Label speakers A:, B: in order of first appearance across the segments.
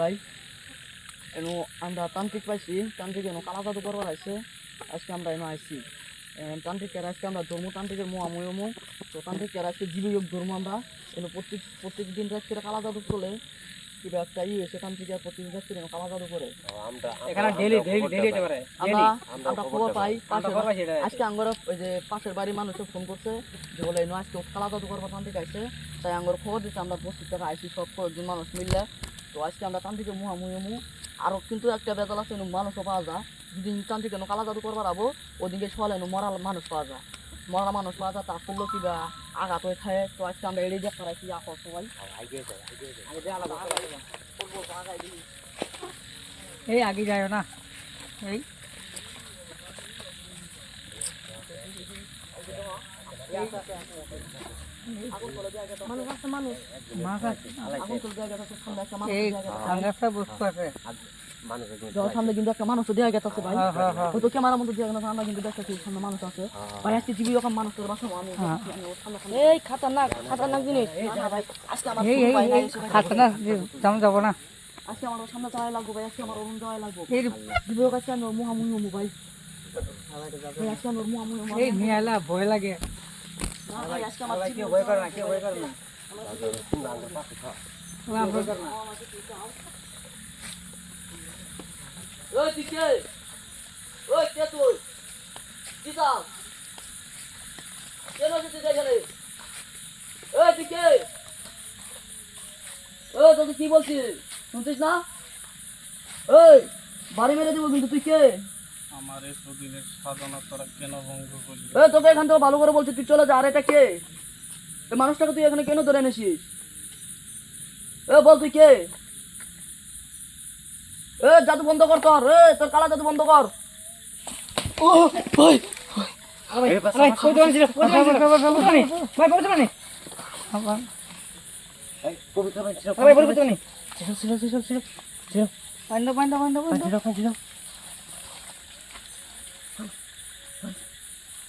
A: ভাই। এনো আমরা তান্ত্রিক পাইছি তান্ত্রিক এনো কালা জাদু করবার আইছে আজকে আমরা এনো আইছি। তান্ত্রিকের আজকে আমরা ধর্মতান্ত্রিকের মহাময়মু তো তান্ত্রিকের আজকে জীবযোগ ধর্ম আমরা। এনো প্রত্যেক প্রত্যেক দিন রাত করে কালা জাদু চলে কিবা একটা ই হয়েছে তান্ত্রিকের প্রত্যেক রাত করে এনো কালা জাদু করে
B: এখানে ডেলি ডেলি ডেলি হতে পারে
A: আমরা আমরা খবর পাই পাশের। আজকে আঙ্গর ওই যে পাশের বাড়ির মানুষে ফোন করছে যে বলে এনো আজকে কালা জাদু করবার তান্ত্রিক আইছে। তাই আঙ্গর খবর দিচ্ছে আমরা বস্তির থেকে আইসি সব কয়েকজন মানুষ মিললে তো আজকে আমরা তান্ত্রিকের মুহামুহিমু আরও কিন্তু একটা বেতাল আছে মানুষও পাওয়া যায়। যদি তান্ত্রিক কালা জাদু করবার আবো ওদিকে সলে এনো মরা মানুষ পাওয়া যায়। মরা মানুষ পাওয়া যায় তার করল কিবা আঘাত হয়ে থাকে। তো আজকে আমরা এড়িয়ে দেখ করাইছি আপ সবাই।
B: এই আগে যায় না। এই।
A: মানুষ আছে মানুষ সামনে কিন্তু একটা মানুষ দেওয়া গেছে ভাই
B: হ্যাঁ হ্যাঁ হ্যাঁ
A: ক্যামেরার মধ্যে দেওয়া গেছে আমরা কিন্তু দেখতেছি সামনে মানুষ আছে ভাই আজকে জীবী রকম মানুষ তোর
B: হ্যাঁ।
A: না, ভয়
B: লাগে
A: কে কে তুই কি বলছিস শুনছিস না? ওই বাড়ি মেরে দেবো কিন্তু তুই কে?
C: আমার এই সুদিনের সাধনা তোরা কেন ভঙ্গ করলি?
A: ওই তোকে এখান থেকে ভালো করে বলছি তুই চলে যা আর এটা কে? এই মানুষটাকে তুই এখানে কেন ধরে এনেছিস? এ বল তুই কে? এ জাদু বন্ধ কর তোর এ তোর কালা জাদু বন্ধ কর। ও ভাই
B: ভাই কই দোকান ছিল? কই দোকান ছিল? ভাই পবিত্র নেই ভাই পবিত্র নেই
A: ছিল ছিল ছিল ছিল।
B: পান্ডা পান্ডা পান্ডা পান্ডা
A: ছিল ছিল ভাই ভাই
B: আবার ধরো ধরো
A: ভাই ভাই ভাই ভাই
B: আবার এটা ভয় নিয়ে দিনি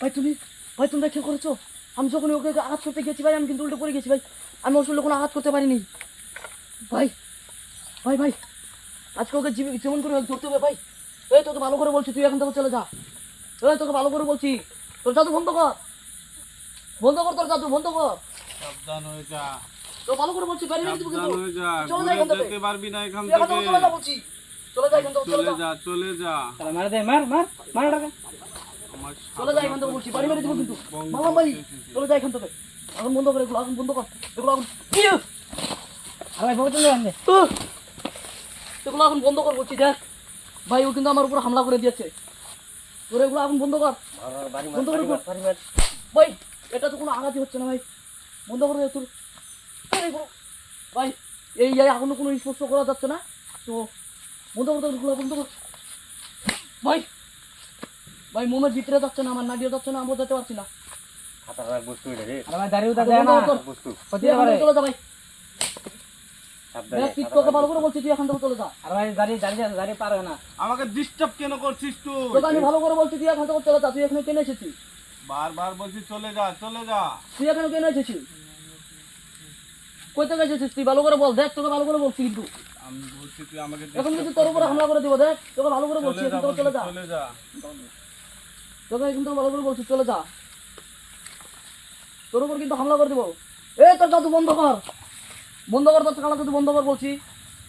A: ভাই তুমি ভাই তোমরা কি করেছ? আমি যখন ওকে আঘাত করতে গেছি ভাই আমি কিন্তু উল্টে পড়ে গেছি ভাই। আমি ওর কোনো আঘাত করতে পারিনি। ভাই ভাই ভাই আজকে ওকে জীবন করে ধরতে হবে ভাই। এই তোকে ভালো করে বলছি তুই এখান থেকে চলে যা। এই তোকে ভালো করে বলছি তোর জাদু বন্ধ কর। বন্ধ কর তোর জাদু বন্ধ কর।
C: সাবধান হয়ে যা।
A: তো ভালো করে বলছি কিন্তু চলে যা এখান থেকে।
C: যেতে পারবি না এখান
A: থেকে। চলে যা বলছি। চলে যা এখান চলে
C: চলে
A: যা
C: যা চলে যা।
B: তাহলে মার দে মার মার মার টাকা
C: আমার
A: চলে যা এখান বলছি বাড়ি মেরে দিব কিন্তু। মামা ভাই চলে যা এখান থেকে। আগুন বন্ধ করে এগুলো আগুন বন্ধ কর। এগুলো আগুন!
B: ভাই পবিত্র নেই
A: এগুলো আগুন বন্ধ কর বলছি দেখ। ভাই ও কিন্তু আমার উপর হামলা করে দিয়েছে। তোর এগুলো আগুন বন্ধ কর। বন্ধ করে ভাই এটা তো কোনো আঘাতই হচ্ছে না ভাই। বন্ধ করে তোর। ভাই এই এই আগুন কোনো স্পর্শ করা যাচ্ছে না। তো বন্ধ দে এগুলো বন্ধ ভাই ভাই মোমের ভিতরে যাচ্ছে না আমার নাডিও যাচ্ছে না আমি বোঝাতে পারছি না। বন্ধ এখান চলে যা ভাই। দেখ তুই তোকে ভালো করে বলছি তুই এখান থেকে চলে যা।
B: আর ভাই দাঁড়িয়ে দাঁড়িয়ে দাঁড়িয়ে পারবে না।
C: আমাকে ডিস্টার্ব কেন করছিস তুই?
A: আমি ভালো করে বলছি তুই এখান চলে যা তুই এখানে কেন এসেছিস?
C: বারবার বলছি চলে যা চলে যা।
A: তুই এখানে কেন এসেছিস? কই থেকে এসেছিস? তুই ভালো করে বল দেখ তোকে ভালো করে বলছি কিন্তু।
C: আমি বলছি তুই আমাকে
A: এখন
C: disturb
A: তোর উপরে হামলা করে দিব দেখ। তোকে ভালো করে বলছি
C: চলে যা
A: এখান থেকে
C: বলছি,
A: চলে যা।
C: চলে যা।
A: তোকে কিন্তু ভালো করে বলছি চলে যা। তোর উপর কিন্তু হামলা করে দিব। এ তোর বন্ধ কর। বন্ধ কর তোর কালা বন্ধ কর বলছি।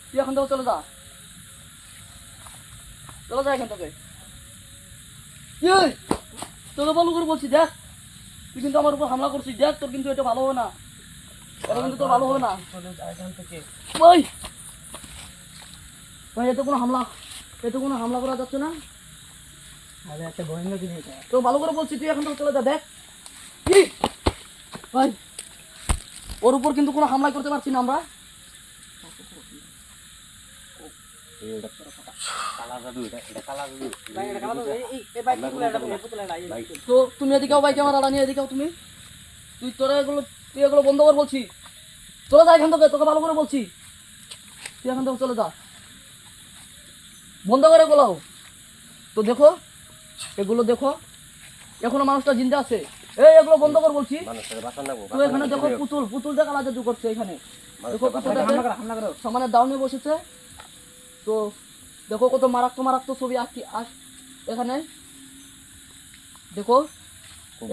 A: তুই এখান থেকে চলে যা। চলে যা এখান থেকে। তোকে ভালো করে বলছি দেখ। তুই কিন্তু আমার উপর হামলা করছিস দেখ। তোর কিন্তু এটা ভালো হবে না। এটা কিন্তু তোর ভালো হবে না।
B: চলে যা এখান থেকে।
A: ভাই এতে কোনো হামলা? এতে কোনো হামলা করা যাচ্ছে না?
B: আরে একটা ভয়ঙ্কর জিনিস
A: তো ভালো করে বলছি তুই এখন থেকে চলে যা দেখ। কি? ভাই ওর উপর কিন্তু কোনো হামলা করতে পারছি না আমরা। তো তুমি এদিকেও নিয়ে এদিকেও তুমি। তুই তোরা এগুলো তুই এগুলো বন্ধ কর বলছি। চলে যা এখান থেকে তোকে ভালো করে বলছি। তুই এখান থেকে চলে যা। বন্ধ করে এগুলো তো দেখো এগুলো দেখো। এখনও মানুষটা জিন্দা আছে। এই এগুলো বন্ধ কর বলছি। তো এখানে দেখো পুতুল পুতুলটা কালা জাদু করছে এখানে। দেখো সমানে ডাউনে বসেছে। তো দেখো কত মারাত্মক মারাত্মক ছবি আঁকি আস এখানে। দেখো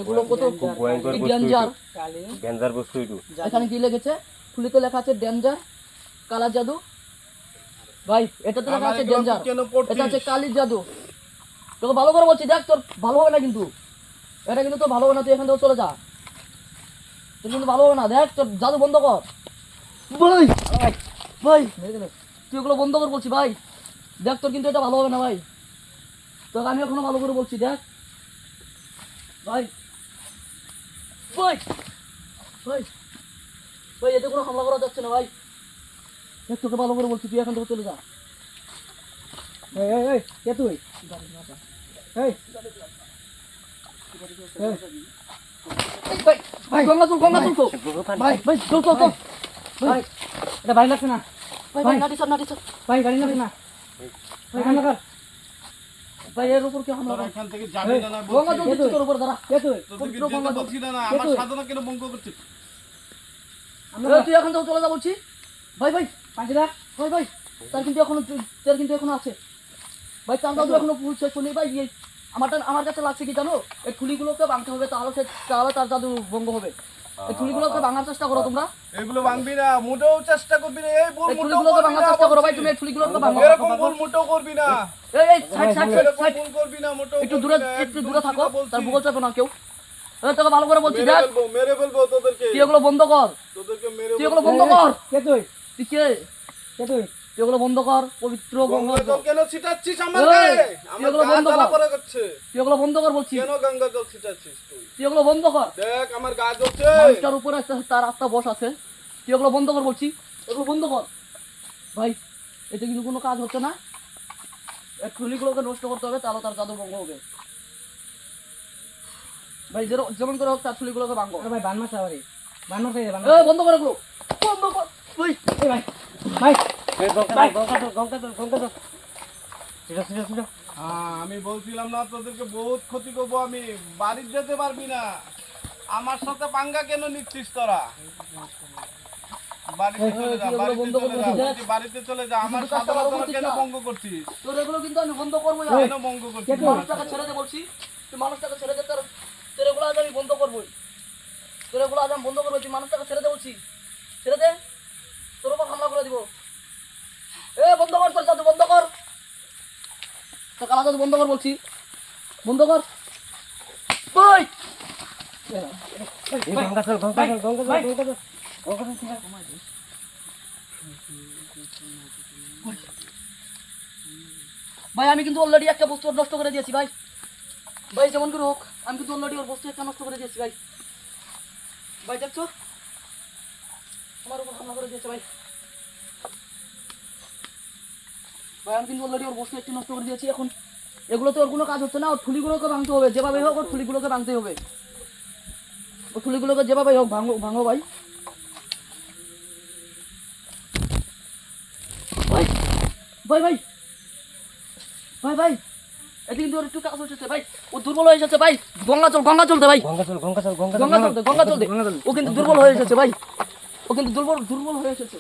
A: এগুলো কত
D: খুব ভয়ঙ্কর বস্তু
A: ডেঞ্জার
D: ডেঞ্জার বস্তু
A: এখানে কি লেগেছে খুলিতে লেখা আছে ডেঞ্জার কালা জাদু। ভাই এটাতে লেখা
C: আমার
A: আছে ডেঞ্জার এটা হচ্ছে কালির জাদু। তোকে ভালো করে বলছি দেখ তোর ভালো হবে না কিন্তু। এটা কিন্তু তোর ভালো হবে না তুই এখান থেকে চলে যা। তোর কিন্তু ভালো হবে না দেখ তোর জাদু বন্ধ কর। ভাই ভাই তুই ওগুলো বন্ধ কর বলছি ভাই। দেখ তোর কিন্তু এটা ভালো হবে না ভাই। তোকে আমি এখনও ভালো করে বলছি দেখ। ভাই। ভাই। ভাই। ভাই এতে কোনো হামলা করা যাচ্ছে না ভাই। দেখ তোকে ভালো করে বলছি তুই এখান থেকে চলে যা।
B: এই এই এই কে তুই? এই
A: ভাই ভাই গঙ্গা তুল গঙ্গা তুল ভাই ভাই চল চল চল।
B: ভাই এটা ভাই লাগছে না।
A: ভাই ভাই নাটি সর নাটি সর
B: ভাই গাড়ি লাগছে না। ভাই হামলা কর।
A: ভাই এর উপর কি হামলা
C: তোরা এখান থেকে যাবি না না
A: গঙ্গা তুল তোর উপর দাঁড়া।
B: কে তুই?
C: তোদেরকে
A: গঙ্গা
C: বলছি না না আমার সাধনা কেন ভঙ্গ করছিস।
B: আমরা
A: তুই এখন থেকে চলে যা বলছি। ভাই ভাই
B: পাঁচটা
A: ভাই ভাই তার কিন্তু এখনও তার কিন্তু এখনও আছে। ভাই তার দাদু এখনও শেষ হয়নি। ভাই এই আমারটা আমার কাছে লাগছে কি জানো? এই ফুলিগুলোকে ভাঙতে হবে তাহলে সে তাহলে তার জাদু ভঙ্গ হবে। এই ফুলিগুলোকে ভাঙার চেষ্টা করো তোমরা।
C: এগুলো ভাঙবি না মোটেও চেষ্টা করবি না এই বল
A: ফুলিগুলোকে ভাঙার চেষ্টা করো ভাই তুমি এই ফুলিগুলোকে ভাঙো।
C: এরকম ভুল মোটেও করবি না।
A: এই এই সাইড সাইড সাইড
C: এরকম করবি না মোটেও
A: একটু দূরে একটু দূরে থাকো তার ভূগোল চাপে না কেউ। তোকে ভালো করে বলছি
C: মেরে
A: দেখ।
C: মেরে ফেলব তোদেরকে।
A: তুই এগুলো বন্ধ কর।
C: তোদেরকে মেরে
A: তুই এগুলো বন্ধ কর।
B: কে তুই?
A: তুই কে?
B: কে তুই?
A: তুই এগুলো বন্ধ কর পবিত্র গঙ্গা
C: গঙ্গা জল। কেন ছিটাচ্ছিস আমার
A: এই,
C: গায়ে
A: তুই
C: আমার
A: এগুলো বন্ধ কর।
C: পড়ে যাচ্ছে।
A: এগুলো বন্ধ কর বলছি।
C: কেন গঙ্গা জল ছিটাচ্ছিস তুই?
A: তুই এগুলো বন্ধ কর।
C: দেখ আমার গা জ্বলছে।
A: মানুষটার উপরে একটা- তার আত্মা বস আছে। তুই এগুলো বন্ধ কর বলছি। এগুলো বন্ধ কর। ভাই এটা কিন্তু কোনো কাজ হচ্ছে না। এই খুলিগুলোকে নষ্ট করতে হবে তাহলে তার জাদু ভঙ্গ হবে। ভাই যেরকম যেমন করে হোক তার খুলিগুলোকে ভাঙবো
B: আরে ভাই বান মাছ মাছ
A: বন্ধ করে এগুলো।
C: আমি বলছিলাম না তোদেরকে বহুত ক্ষতি করব আমি বাড়ি যেতে পারবি না। আমার সাথে পাঙ্গা কেন নিচ্ছিস তোরা? বাড়িতে চলে যা
A: এগুলো
C: বাড়িতে চলে যা বাড়িতে চলে যা আমার
A: কিন্তু কাজটা
C: সাধনা
A: ভালো
C: তোরা
A: করছিস
C: কেন ভঙ্গ করছিস?
A: তোর এগুলো কিন্তু আমি বন্ধ করব
C: কেন ভঙ্গ করছিস?
A: মানুষটাকে ছেড়ে দে বলছি। তুই মানুষটাকে ছেড়ে দে তোর তোর এগুলো আজ আমি বন্ধ করবোই। তোর এগুলো আজ আমি বন্ধ করব তুই মানুষটাকে ছেড়ে দে বলছি। ছেড়ে দে তোর উপর হামলা করে দিব। এ বন্ধ কর তোর জাদু বন্ধ কর। তোর কালা জাদু বন্ধ কর বলছি। বন্ধ কর। ওই!
D: এই গঙ্গা চল গঙ্গা চল গঙ্গা চল গঙ্গা চল গঙ্গা চল সিধা
A: ভাই আমি কিন্তু অলরেডি একটা বস্তু নষ্ট করে দিয়েছি ভাই। ভাই যেমন করে হোক আমি কিন্তু অলরেডি ওর বস্তু একটা নষ্ট করে দিয়েছি ভাই। ভাই দেখছ? আমার উপর হামলা করে দিয়েছে ভাই। ভাই আমি কিন্তু অলরেডি ওর বস্তু একটি নষ্ট করে দিয়েছি এখন। এগুলোতে ওর কোনো কাজ হচ্ছে না ওর ভাঙতে হবে যেভাবে হোক ওর ভাঙতে হবে। ওর যেভাবে হোক ভাঙো ভাঙো ভাই। ভাই ভাই ভাই ভাই ভাই এতে কিন্তু একটু কাজ হচ্ছে ভাই। ও দুর্বল হয়ে এসেছে ভাই। গঙ্গা চল গঙ্গা চলতে ভাই।
D: গঙ্গা চল গঙ্গা চল গঙ্গা
A: গঙ্গা চলতে গঙ্গা চলতে। ও কিন্তু দুর্বল হয়ে এসেছে ভাই। ও কিন্তু দুর্বল দুর্বল হয়ে এসেছে।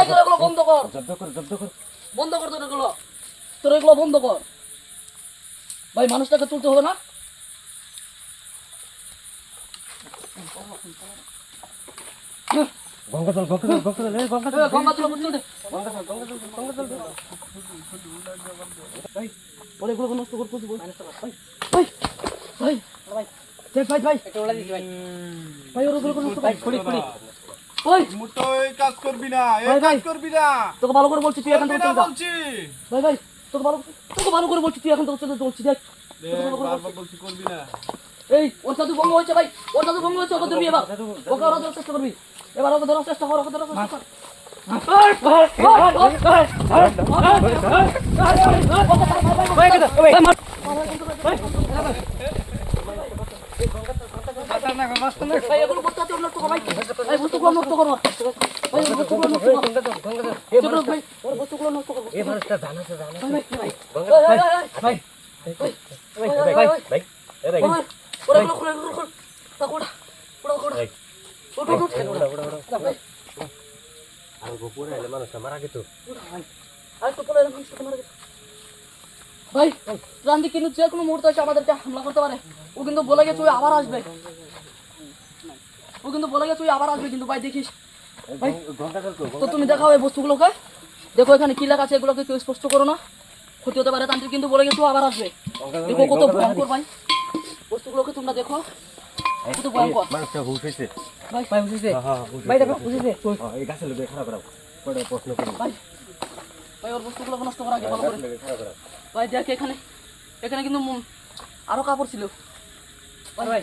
A: এগুলো বন্ধ কর।
D: জব্দ কর জব্দ কর।
A: বন্ধ কর তোর এগুলো। তোর এগুলো বন্ধ কর। ভাই মানুষটাকে তুলতে হবে না?
D: গঙ্গা চল গঙ্গা চল গঙ্গা চল এই গঙ্গা
A: এ,
D: চল
A: গঙ্গা চলো তুলতে
D: গঙ্গা চল গঙ্গা চল গঙ্গা চল
A: ভাই ওর এগুলো নষ্ট করতে দিব ভাই ভাই ভাই ভাই দেখ ভাই ভাই।
B: এটা ওলা দিছি ভাই।
A: ভাই ওর এগুলো নষ্ট ভাই
B: খুলি খুলি।
A: ভাই
C: মোটো এই কাজ করবি না এই। কাজ করবি না
A: তোকে ভালো করে বলছি তুই এখান চলে যা
C: বলছি
A: ভাই ভাই তোকে ভালো তোকে ভালো করে বলছি তুই এখন থেকে চলে বলছি দেখ
C: বারবার বলছি করবি না
A: এই ওর সাথে ভঙ্গ হয়েছে ভাই ওর সাথে ভঙ্গ হয়েছে ওকে ধরবি এবার ওকে ওরা ধরার চেষ্টা করবি এবার ওকে ধরার চেষ্টা কর ওকে ধরার চেষ্টা কর ভাই ভাই ভাই যে কোনো আমাদেরকে হামলা করতে পারে। ও কিন্তু বলে গেছে ওই আবার আসবে। ও কিন্তু বলে গেছে ওই আবার আসবে কিন্তু ভাই দেখিস। তো তুমি দেখাও এই বস্তুগুলোকে? দেখো এখানে কি লেখা আছে এগুলোকে কেউ স্পষ্ট করো না। ক্ষতি হতে পারে তান্ত্রিক কিন্তু বলে গেছে আবার আসবে। দেখো কত ভয়ঙ্কর ভাই। বস্তুগুলোকে তোমরা দেখো। কত ভয়ঙ্কর।
D: মানুষটা হুশ হয়েছে।
A: ভাই
B: ভাই বুঝেছে ভাই দেখো বুঝেছে
D: এই গাছের লোকে খারাপ করাও পরে প্রশ্ন করো
A: ভাই ভাই ওর বস্তুগুলোকে নষ্ট করা আগে ভালো ভাই দেখ এখানে এখানে কিন্তু আরও কাপড় ছিল।
B: ভাই ভাই